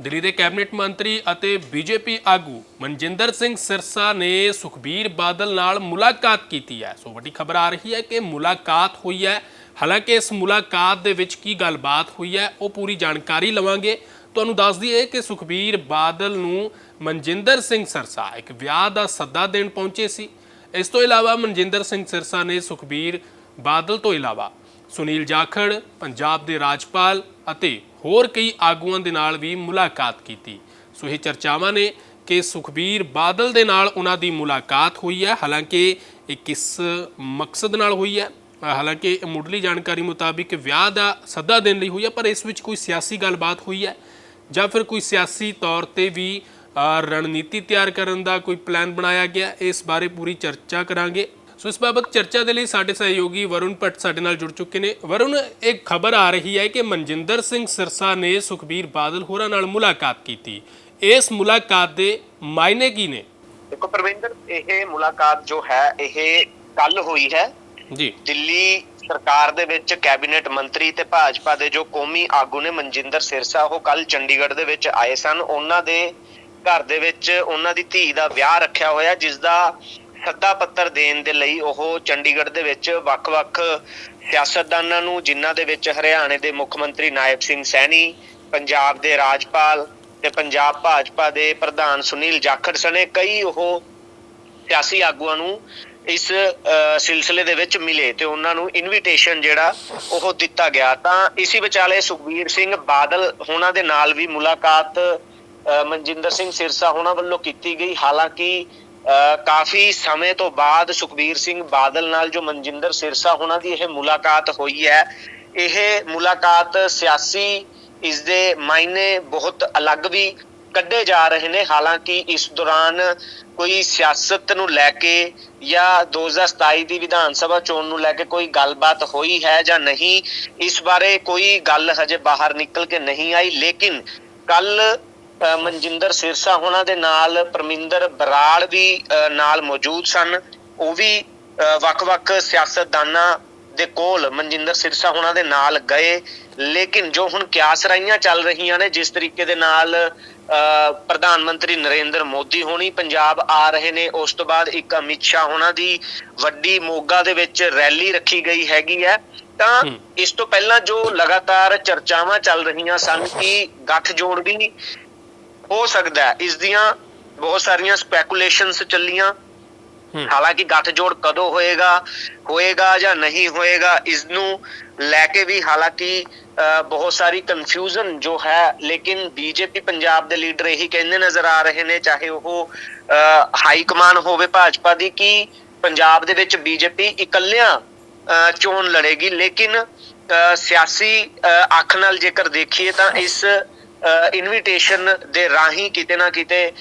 ਦਿੱਲੀ ਦੇ ਕੈਬਨਿਟ ਮੰਤਰੀ ਅਤੇ ਬੀਜੇਪੀ ਆਗੂ ਮਨਜਿੰਦਰ ਸਿੰਘ ਸਿਰਸਾ ਨੇ ਸੁਖਬੀਰ ਬਾਦਲ ਨਾਲ ਮੁਲਾਕਾਤ ਕੀਤੀ ਹੈ। ਸੋ ਵੱਡੀ ਖਬਰ ਆ ਰਹੀ ਹੈ ਕਿ ਮੁਲਾਕਾਤ ਹੋਈ ਹੈ। ਹਾਲਾਂਕਿ ਇਸ ਮੁਲਾਕਾਤ ਦੇ ਵਿੱਚ ਕੀ ਗੱਲਬਾਤ ਹੋਈ ਹੈ, ਉਹ ਪੂਰੀ ਜਾਣਕਾਰੀ ਲਵਾਂਗੇ। ਤੁਹਾਨੂੰ ਦੱਸ ਦਈਏ ਕਿ ਸੁਖਬੀਰ ਬਾਦਲ ਨੂੰ ਮਨਜਿੰਦਰ ਸਿੰਘ ਸਿਰਸਾ ਇੱਕ ਵਿਆਹ ਦਾ ਸੱਦਾ ਦੇਣ ਪਹੁੰਚੇ ਸੀ। ਇਸ ਤੋਂ ਇਲਾਵਾ ਮਨਜਿੰਦਰ ਸਿੰਘ ਸਿਰਸਾ ਨੇ ਸੁਖਬੀਰ ਬਾਦਲ ਤੋਂ ਇਲਾਵਾ ਸੁਨੀਲ ਜਾਖੜ, ਪੰਜਾਬ ਦੇ ਰਾਜਪਾਲ ਅਤੇ ਹੋਰ ਕਈ ਆਗੂਆਂ ਦੇ ਨਾਲ ਵੀ ਮੁਲਾਕਾਤ ਕੀਤੀ। ਸੋ ਇਹ ਚਰਚਾਵਾਂ ਨੇ ਕਿ ਸੁਖਬੀਰ ਬਾਦਲ ਦੇ ਨਾਲ ਉਹਨਾਂ ਦੀ ਮੁਲਾਕਾਤ ਹੋਈ ਹੈ। ਹਾਲਾਂਕਿ ਇਹ ਕਿਸ ਮਕਸਦ ਨਾਲ ਹੋਈ ਹੈ? ਹਾਲਾਂਕਿ ਮੁੱਢਲੀ ਜਾਣਕਾਰੀ ਮੁਤਾਬਿਕ ਵਿਆਹ ਦਾ ਸੱਦਾ ਦੇਣ ਲਈ ਹੋਈ ਹੈ, ਪਰ ਇਸ ਵਿੱਚ ਕੋਈ ਸਿਆਸੀ ਗੱਲਬਾਤ ਹੋਈ ਹੈ ਜਾਂ ਫਿਰ ਕੋਈ ਸਿਆਸੀ ਤੌਰ ਤੇ ਵੀ ਰਣਨੀਤੀ ਤਿਆਰ ਕਰਨ ਦਾ ਕੋਈ ਪਲਾਨ ਬਣਾਇਆ ਗਿਆ, ਇਸ ਬਾਰੇ ਪੂਰੀ ਚਰਚਾ ਕਰਾਂਗੇ। ਸੋ ਇਸ ਬਾਬਤ ਚਰਚਾ ਦੇ ਲਈ ਸਾਡੇ ਸਹਿਯੋਗੀ ਵਰੁਣ ਭੱਟ ਸਾਡੇ ਨਾਲ ਜੁੜ ਚੁੱਕੇ ਨੇ। ਵਰੁਣ ਇੱਕ ਖਬਰ ਆ ਰਹੀ ਹੈ ਕਿ ਮਨਜਿੰਦਰ ਸਿੰਘ ਸਿਰਸਾ ਨੇ ਸੁਖਬੀਰ ਬਾਦਲ ਹੋਰਾਂ ਨਾਲ ਮੁਲਾਕਾਤ ਕੀਤੀ। ਇਸ ਮੁਲਾਕਾਤ ਦੇ ਮਾਇਨੇ ਕੀ ਨੇ? ਦੇਖੋ ਪ੍ਰਵਿੰਦਰ ਇਹ ਮੁਲਾਕਾਤ ਜੋ ਹੈ ਇਹ ਕੱਲ ਹੋਈ ਹੈ। ਜੀ। ਦਿੱਲੀ ਸਰਕਾਰ ਦੇ ਵਿੱਚ ਕੈਬਨਿਟ ਮੰਤਰੀ ਤੇ ਭਾਜਪਾ ਦੇ ਜੋ ਕੌਮੀ ਆਗੂ ਨੇ ਮਨਜਿੰਦਰ ਸਿਰਸਾ ਉਹ ਕੱਲ ਚੰਡੀਗੜ੍ਹ ਦੇ ਵਿੱਚ ਆਏ ਸਨ। ਉਹਨਾਂ ਦੇ ਘਰ ਦੇ ਵਿੱਚ ਉਹਨਾਂ ਦੀ ਧੀ ਦਾ ਵਿਆਹ ਰੱਖਿਆ ਹੋਇਆ ਜਿਸ ਦਾ ਸੱਦਾ ਪੱਤਰ ਦੇਣ ਦੇ ਲਈ ਉਹ ਚੰਡੀਗੜ੍ਹ ਦੇ ਵਿੱਚ ਵੱਖ-ਵੱਖ ਸਿਆਸਤਦਾਨਾਂ ਨੂੰ, ਜਿਨ੍ਹਾਂ ਦੇ ਵਿੱਚ ਹਰਿਆਣੇ ਦੇ ਮੁੱਖ ਮੰਤਰੀ ਨਾਇਬ ਸਿੰਘ ਸੈਣੀ, ਪੰਜਾਬ ਦੇ ਰਾਜਪਾਲ ਤੇ ਪੰਜਾਬ ਭਾਜਪਾ ਦੇ ਪ੍ਰਧਾਨ ਸੁਨੀਲ ਜਾਖੜ ਸਣੇ ਕਈ ਉਹ ਸਿਆਸੀ ਆਗੂਆਂ ਨੂੰ ਇਸ ਸਿਲਸਿਲੇ ਦੇ ਵਿੱਚ ਮਿਲੇ ਤੇ ਉਹਨਾਂ ਨੂੰ ਇਨਵੀਟੇਸ਼ਨ ਜਿਹੜਾ ਉਹ ਦਿੱਤਾ ਗਿਆ। ਤਾਂ ਇਸੇ ਵਿਚਾਲੇ ਸੁਖਬੀਰ ਸਿੰਘ ਬਾਦਲ ਉਹਨਾਂ ਦੇ ਨਾਲ ਵੀ ਮੁਲਾਕਾਤ ਮਨਜਿੰਦਰ ਸਿੰਘ ਸਿਰਸਾ ਉਹਨਾਂ ਵੱਲੋਂ ਕੀਤੀ ਗਈ। ਹਾਲਾਂਕਿ ਕਾਫੀ ਸਮੇਂ ਤੋਂ ਬਾਅਦ ਸੁਖਬੀਰ ਸਿੰਘ ਬਾਦਲ ਨਾਲ ਜੋ ਮਨਜਿੰਦਰ ਸਿਰਸਾ ਉਹਨਾਂ ਦੀ ਇਹ ਮੁਲਾਕਾਤ ਹੋਈ ਹੈ, ਇਹ ਮੁਲਾਕਾਤ ਸਿਆਸੀ ਇਸ ਦੇ ਮਾਇਨੇ ਬਹੁਤ ਅਲੱਗ ਵੀ ਕੱਢੇ ਜਾ ਰਹੇ ਨੇ, ਹਾਲਾਂਕਿ ਇਸ ਦੌਰਾਨ ਕੋਈ ਸਿਆਸਤ ਨੂੰ ਲੈ ਕੇ ਜਾਂ 2027 ਦੀ ਵਿਧਾਨ ਸਭਾ ਚੋਣ ਨੂੰ ਲੈ ਕੇ ਕੋਈ ਗੱਲਬਾਤ ਹੋਈ ਹੈ ਜਾਂ ਨਹੀਂ, ਇਸ ਬਾਰੇ ਕੋਈ ਗੱਲ ਹਜੇ ਬਾਹਰ ਨਿਕਲ ਕੇ ਨਹੀਂ ਆਈ, ਲੇਕਿਨ ਕੱਲ ਮਨਜਿੰਦਰ ਸਿਰਸਾ ਹੋਣਾ ਦੇ ਨਾਲ ਪਰਮਿੰਦਰ ਬਰਾੜ ਵੀ ਨਾਲ ਮੌਜੂਦ ਸਨ। ਉਹ ਵੀ ਵੱਖ-ਵੱਖ ਸਿਆਸਤਦਾਨਾਂ ਦੇ ਕੋਲ ਮਨਜਿੰਦਰ ਸਿਰਸਾ ਹੋਣਾ ਦੇ ਨਾਲ ਗਏ। ਲੇਕਿਨ ਜੋ ਹੁਣ ਕਿਆਸ ਰਾਈਆਂ ਚੱਲ ਰਹੀਆਂ ਨੇ ਜਿਸ ਤਰੀਕੇ ਦੇ ਨਾਲ ਪ੍ਰਧਾਨ ਮੰਤਰੀ ਨਰਿੰਦਰ ਮੋਦੀ ਹੋਣੀ ਪੰਜਾਬ ਆ ਰਹੇ ਨੇ ਉਸ ਤੋਂ ਬਾਅਦ ਇੱਕ ਅਮਿਤ ਸ਼ਾਹ ਹੋਣਾ ਦੀ ਵੱਡੀ ਮੋਗਾ ਦੇ ਵਿੱਚ ਰੈਲੀ ਰੱਖੀ ਗਈ ਹੈਗੀ ਹੈ। ਤਾਂ। ਇਸ ਤੋਂ ਪਹਿਲਾਂ ਜੋ ਲਗਾਤਾਰ ਚਰਚਾਵਾਂ ਚੱਲ ਰਹੀਆਂ ਸਨ ਕਿ ਗੱਠ ਜੋੜ ਵੀ ਹੋ ਸਕਦਾ ਹੈ। ਇਸ ਦੀਆਂ ਬਹੁਤ ਸਾਰੀਆਂ ਸਪੈਕੂਲੇਸ਼ਨਸ ਚੱਲੀਆਂ। ਹਾਲਾਂਕਿ ਗੱਠਜੋੜ ਕਦੋਂ ਹੋਏਗਾ ਹੋਏਗਾ ਜਾਂ ਨਹੀਂ ਹੋਏਗਾ ਇਸ ਨੂੰ ਲੈ ਕੇ ਵੀ ਹਾਲਾਂਕਿ ਬਹੁਤ ਸਾਰੀ ਕਨਫਿਊਜ਼ਨ ਜੋ ਹੈ ਲੇਕਿਨ ਬੀਜੇਪੀ ਪੰਜਾਬ ਦੇ ਲੀਡਰ ਇਹੀ ਕਹਿੰਦੇ ਨਜ਼ਰ ਆ ਰਹੇ ਨੇ ਚਾਹੇ ਉਹ ਹਾਈ ਕਮਾਨ ਹੋਵੇ ਭਾਜਪਾ ਦੀ ਕਿ ਪੰਜਾਬ ਦੇ ਵਿੱਚ ਬੀਜੇਪੀ ਇਕੱਲਿਆਂ ਚੋਣ ਲੜੇਗੀ। ਲੇਕਿਨ ਸਿਆਸੀ ਅੱਖ ਨਾਲ ਜੇਕਰ ਦੇਖੀਏ ਤਾਂ ਇਸ ਇਨਵੀਟੇਸ਼ਨ ਦੇ ਰਾਹੀਂ ਕਿਤੇ ਨਾ ਕਿਤੇ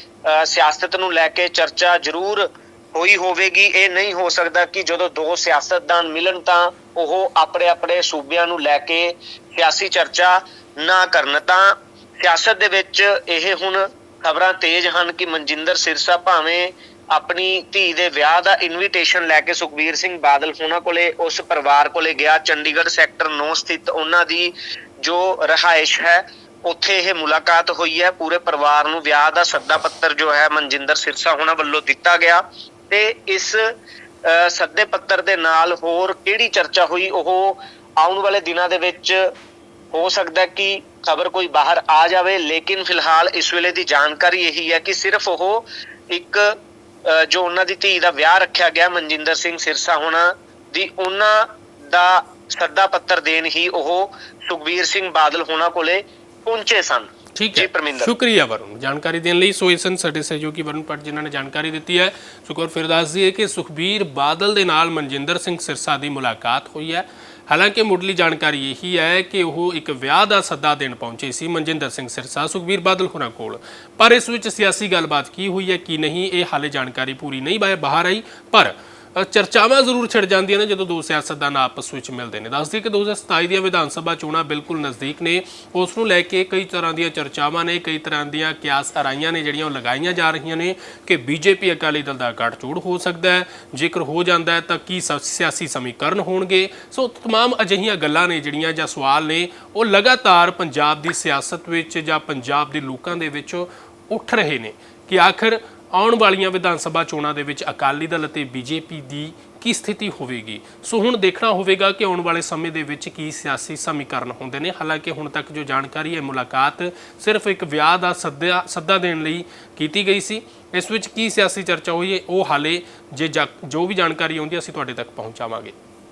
ਸਿਆਸਤ ਨੂੰ ਲੈ ਕੇ ਚਰਚਾ ਜ਼ਰੂਰ ਹੋਈ ਹੋਵੇਗੀ। ਇਹ ਨਹੀਂ ਹੋ ਸਕਦਾ ਕਿ ਜਦੋਂ ਦੋ ਸਿਆਸਤਦਾਨ ਮਿਲਣ ਤਾਂ ਉਹ ਆਪਣੇ ਆਪਣੇ ਸੂਬਿਆਂ ਨੂੰ ਲੈ ਕੇ ਸਿਆਸੀ ਚਰਚਾ ਨਾ ਕਰਨ। ਤਾਂ ਸਿਆਸਤ ਦੇ ਵਿੱਚ ਇਹ ਹੁਣ ਖਬਰਾਂ ਤੇਜ਼ ਹਨ ਕਿ ਮਨਜਿੰਦਰ ਸਿਰਸਾ ਭਾਵੇਂ ਆਪਣੀ ਧੀ ਦੇ ਵਿਆਹ ਦਾ ਇਨਵੀਟੇਸ਼ਨ ਲੈ ਕੇ ਸੁਖਬੀਰ ਸਿੰਘ ਬਾਦਲ ਉਹਨਾਂ ਕੋਲੇ, ਉਸ ਪਰਿਵਾਰ ਕੋਲੇ ਗਿਆ। ਚੰਡੀਗੜ੍ਹ ਸੈਕਟਰ 9 ਸਥਿਤ ਉਹਨਾਂ ਦੀ ਜੋ ਰਹਾਇਸ਼ ਹੈ ਉੱਥੇ ਇਹ ਮੁਲਾਕਾਤ ਹੋਈ ਹੈ। ਪੂਰੇ ਪਰਿਵਾਰ ਨੂੰ ਵਿਆਹ ਦਾ ਸੱਦਾ ਪੱਤਰ ਜੋ ਹੈ ਮਨਜਿੰਦਰ ਸਿਰਸਾ ਹੋਣਾ ਵੱਲੋਂ ਦਿੱਤਾ ਗਿਆ। ਤੇ ਇਸ ਸੱਦੇ ਪੱਤਰ ਦੇ ਨਾਲ ਹੋਰ ਕਿਹੜੀ ਚਰਚਾ ਹੋਈ? ਉਹ ਆਉਣ ਵਾਲੇ ਦਿਨਾਂ ਦੇ ਵਿੱਚ ਹੋ ਸਕਦਾ ਕਿ ਖਬਰ ਕੋਈ ਬਾਹਰ ਆ ਜਾਵੇ ਲੇਕਿਨ ਫਿਲਹਾਲ ਇਸ ਵੇਲੇ ਦੀ ਜਾਣਕਾਰੀ ਇਹੀ ਹੈ ਕਿ ਸਿਰਫ ਉਹ ਇੱਕ ਅ, ਜੋ ਉਹਨਾਂ ਦੀ ਧੀ ਦਾ ਵਿਆਹ ਰੱਖਿਆ ਗਿਆ ਮਨਜਿੰਦਰ ਸਿੰਘ ਸਿਰਸਾ ਹੋਣਾ ਦੀ ਉਹਨਾਂ ਦਾ ਸੱਦਾ ਪੱਤਰ ਦੇਣ ਹੀ ਉਹ ਸੁਖਬੀਰ ਸਿੰਘ ਬਾਦਲ ਹੋਣਾ ਕੋਲੇ ਪਹੁੰਚੇ ਸਨ। ਠੀਕ ਹੈ। ਪਰਮਿੰਦਰ। ਸ਼ੁਕਰੀਆ ਵਰੁਣ। ਜਾਣਕਾਰੀ ਦੇਣ ਲਈ ਸੋ ਸਨ ਸਾਡੇ ਸਹਿਯੋਗੀ ਵਰੁਣ ਭੱਟ ਜਿਨ੍ਹਾਂ ਨੇ ਜਾਣਕਾਰੀ ਦਿੱਤੀ ਹੈ। ਸੁਖਰ ਫਿਰ ਦੱਸ ਦਈਏ ਕਿ ਸੁਖਬੀਰ ਬਾਦਲ ਦੇ ਨਾਲ ਮਨਜਿੰਦਰ ਸਿੰਘ ਸਿਰਸਾ ਦੀ ਮੁਲਾਕਾਤ ਹੋਈ ਹੈ। ਹਾਲਾਂਕਿ ਮੁੱਢਲੀ ਜਾਣਕਾਰੀ ਇਹੀ ਹੈ ਕਿ ਉਹ ਇੱਕ ਵਿਆਹ ਦਾ ਸੱਦਾ ਦੇਣ ਪਹੁੰਚੇ ਸੀ ਮਨਜਿੰਦਰ ਸਿੰਘ ਸਿਰਸਾ ਸੁਖਬੀਰ ਬਾਦਲ ਹੋਰਾਂ ਕੋਲ। ਪਰ ਇਸ ਵਿੱਚ ਸਿਆਸੀ ਗੱਲਬਾਤ ਕੀ ਹੋਈ ਹੈ ਕੀ ਨਹੀਂ ਇਹ ਹਾਲੇ ਜਾਣਕਾਰੀ ਪੂਰੀ ਨਹੀਂ ਬਾਹਰ ਆਈ। ਪਰ ਚਰਚਾਵਾਂ ਜ਼ਰੂਰ ਛਿੜ ਜਾਂਦੀਆਂ ਨੇ ਜਦੋਂ ਦੋ ਸਿਆਸਤਦਾਨ ਆਪਸ ਵਿੱਚ ਮਿਲਦੇ ਨੇ। ਦੱਸਦੀ ਕਿ 2027 ਦੀਆਂ ਵਿਧਾਨ ਸਭਾ ਚੋਣਾਂ ਬਿਲਕੁਲ ਨਜ਼ਦੀਕ ਨੇ। ਉਸ ਨੂੰ ਲੈ ਕੇ ਕਈ ਤਰ੍ਹਾਂ ਦੀਆਂ ਚਰਚਾਵਾਂ ਨੇ, ਕਈ ਤਰ੍ਹਾਂ ਦੀਆਂ ਕਿਆਸ ਅਰਾਈਆਂ ਨੇ ਜਿਹੜੀਆਂ ਉਹ ਲਗਾਈਆਂ ਜਾ ਰਹੀਆਂ ਨੇ ਕਿ ਬੀਜੇਪੀ ਅਕਾਲੀ ਦਲ ਦਾ ਗੱਠਜੋੜ ਹੋ ਸਕਦਾ ਹੈ। ਜੇਕਰ ਹੋ ਜਾਂਦਾ ਹੈ ਤਾਂ ਕੀ ਸਿਆਸੀ ਸਮੀਕਰਨ ਹੋਣਗੇ? ਸੋ ਤਮਾਮ ਅਜਿਹੀਆਂ ਗੱਲਾਂ ਨੇ ਜਿਹੜੀਆਂ ਜਾਂ ਸਵਾਲ ਨੇ, ਉਹ ਲਗਾਤਾਰ ਪੰਜਾਬ ਦੀ ਸਿਆਸਤ ਵਿੱਚ ਜਾਂ ਪੰਜਾਬ ਦੇ ਲੋਕਾਂ ਦੇ ਵਿੱਚ ਉੱਠ ਰਹੇ ਨੇ ਕਿ ਆਖਰ ਆਉਣ ਵਾਲੀਆਂ ਵਿਧਾਨ ਸਭਾ ਚੋਣਾਂ ਦੇ ਵਿੱਚ ਅਕਾਲੀ ਦਲ ਅਤੇ ਬੀਜੇਪੀ ਦੀ ਕੀ ਸਥਿਤੀ ਹੋਵੇਗੀ? ਸੋ ਹੁਣ ਦੇਖਣਾ ਹੋਵੇਗਾ ਕਿ ਆਉਣ ਵਾਲੇ ਸਮੇਂ ਦੇ ਵਿੱਚ ਕੀ ਸਿਆਸੀ ਸਮੀਕਰਨ ਹੁੰਦੇ ਨੇ। ਹਾਲਾਂਕਿ ਹੁਣ ਤੱਕ ਜੋ ਜਾਣਕਾਰੀ ਹੈ, ਮੁਲਾਕਾਤ ਸਿਰਫ ਇੱਕ ਵਿਆਹ ਦਾ ਸੱਦਾ ਸੱਦਾ ਦੇਣ ਲਈ ਕੀਤੀ ਗਈ ਸੀ। ਇਸ ਵਿੱਚ ਕੀ ਸਿਆਸੀ ਚਰਚਾ ਹੋਈ ਹੈ, ਉਹ ਹਾਲੇ ਜੇ ਜਾ- ਜੋ ਵੀ ਜਾਣਕਾਰੀ ਆਉਂਦੀ ਹੈ, ਅਸੀਂ ਤੁਹਾਡੇ ਤੱਕ ਪਹੁੰਚਾਵਾਂਗੇ।